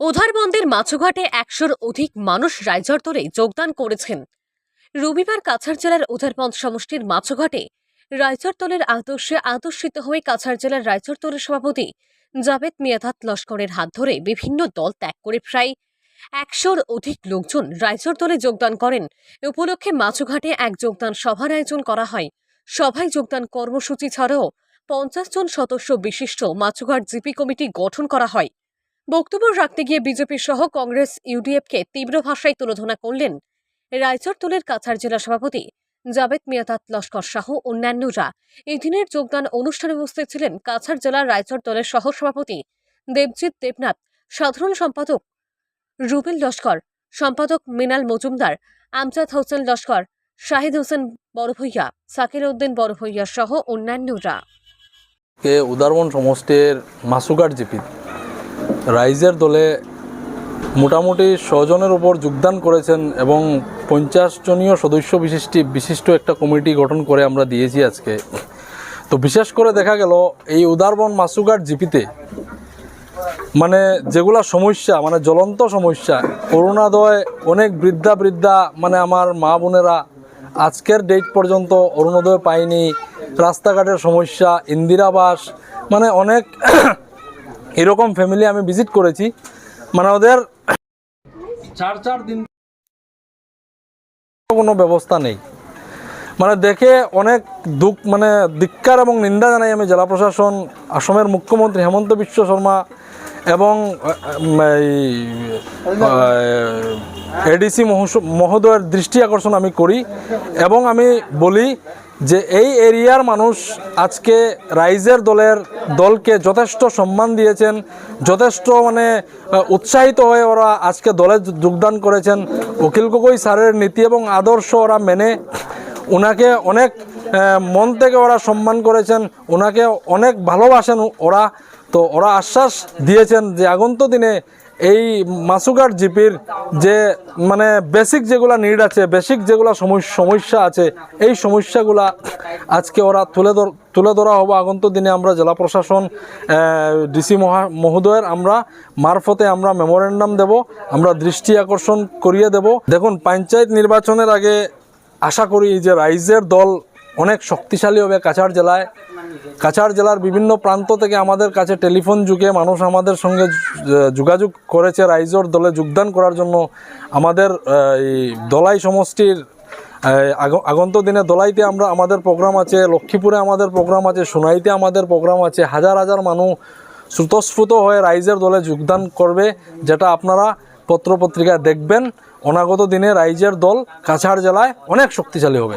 উধারবন্দের মাছুঘাটে একশোর অধিক মানুষ রাইজরতলে যোগদান করেছেন। রবিবার কাছাড় জেলার উধারবন্দ সমষ্টির মাছুঘাটে রাইচরতলের আদর্শে আদর্শিত হয়ে কাছাড় জেলার রাইচরতলের সভাপতি জাভেদ মিয়াদাত লস্করের হাত ধরে বিভিন্ন দল ত্যাগ করে প্রায় একশোর অধিক লোকজন রাইচরতলে যোগদান করেন। উপলক্ষে মাছুঘাটে এক যোগদান সভার আয়োজন করা হয়। সভায় যোগদান কর্মসূচি ছাড়াও পঞ্চাশ জন সদস্য বিশিষ্ট মাছুঘাট জিপি কমিটি গঠন করা হয়। বক্তব্য রাখতে গিয়ে বিজেপি সহ কংগ্রেস, ইউডিএফকে তীব্র ভাষায় তুলোধনা করলেন রায়চরতলের কাছাড় জেলা সভাপতি জাভেদ মিয়াতাত লস্কর সহ অন্যান্যরা। এই দিনের যোগদান অনুষ্ঠানে উপস্থিত ছিলেন কাছাড় জেলার রায়চর দলের সহ সভাপতি দেবজিৎ দেবনাথ, সাধারণ সম্পাদক রুবেল লস্কর, সম্পাদক মিনাল মজুমদার, আমজাদ হোসেন লস্কর, শাহিদ হোসেন বড়ভূইয়া, সাকির উদ্দিন বড়ভূইয়া সহ অন্যান্যরা। উদারবন সমষ্টির মাসুঘাট জিপি। রাইজের দলে মোটামুটি ছজনের উপর যোগদান করেছেন এবং পঞ্চাশ জনীয় সদস্য বিশিষ্ট বিশিষ্ট একটা কমিটি গঠন করে আমরা দিয়েছি আজকে। তো বিশেষ করে দেখা গেল, এই উদারবন মাসুঘাট জিপিতে মানে যেগুলা সমস্যা মানে জ্বলন্ত সমস্যা অরুণোদয় অনেক বৃদ্ধা বৃদ্ধা মানে আমার মা বোনেরা আজকের ডেট পর্যন্ত অরুণোদয় পায়নি। রাস্তাঘাটের সমস্যা ইন্দিরাবাস মানে অনেক এরকম ফ্যামিলি আমি ভিজিট করেছি। মানে ওদের চার চার দিন কোনো ব্যবস্থা নেই। মানে দেখে অনেক দুঃখ মানে ধিক্কার এবং নিন্দা জানাই আমি জেলা প্রশাসন আসামের মুখ্যমন্ত্রী হেমন্ত বিশ্ব শর্মা এবং এডিসি মহোদয়ের দৃষ্টি আকর্ষণ আমি করি এবং আমি বলি যে এই এরিয়ার মানুষ আজকে রাইজের দলের দলকে যথেষ্ট সম্মান দিয়েছেন, যথেষ্ট মানে উৎসাহিত হয়ে ওরা আজকে দলে যোগদান করেছেন। অখিল গগৈ স্যারের নীতি এবং আদর্শ ওরা মেনে ওনাকে অনেক মন থেকে ওরা সম্মান করেছেন ওনাকে অনেক ভালোবাসেন ওরা। তো ওরা আশ্বাস দিয়েছেন যে আগন্ত দিনে এই মাসুঘাট জিপির যে মানে বেসিক যেগুলা নিড আছে বেসিক যেগুলা সমস্যা আছে, এই সমস্যাগুলা আজকে ওরা তুলে তুলে ধরা হব। আগন্ত দিনে আমরা জেলা প্রশাসন ডিসি মহা, মহোদয়ের আমরা মারফতে আমরা মেমোরেন্ডাম দেব, আমরা দৃষ্টি আকর্ষণ করিয়ে দেব। দেখুন, পঞ্চায়েত নির্বাচনের আগে আশা করি যে রাইজের দল অনেক শক্তিশালী হবে কাছাড় জেলায়। কাছাড় জেলার বিভিন্ন প্রান্ত থেকে আমাদের কাছে টেলিফোন যুগে মানুষ আমাদের সঙ্গে যোগাযোগ করেছে, রাইজর দলে যোগদান করার জন্য আমাদের এই দলাই সমষ্টির আগন্ত দিনে দলাইতে আমরা আমাদের প্রোগ্রাম আছে, লক্ষ্মীপুরে আমাদের প্রোগ্রাম আছে, সোনাইতে আমাদের প্রোগ্রাম আছে, হাজার হাজার মানুষ স্রুতস্ফুত হয়ে রাইজের দলে যোগদান করবে, যেটা আপনারা পত্রপত্রিকায় দেখবেন। অনাগত দিনে রাইজের দল কাছাড় জেলায় অনেক শক্তিশালী হবে।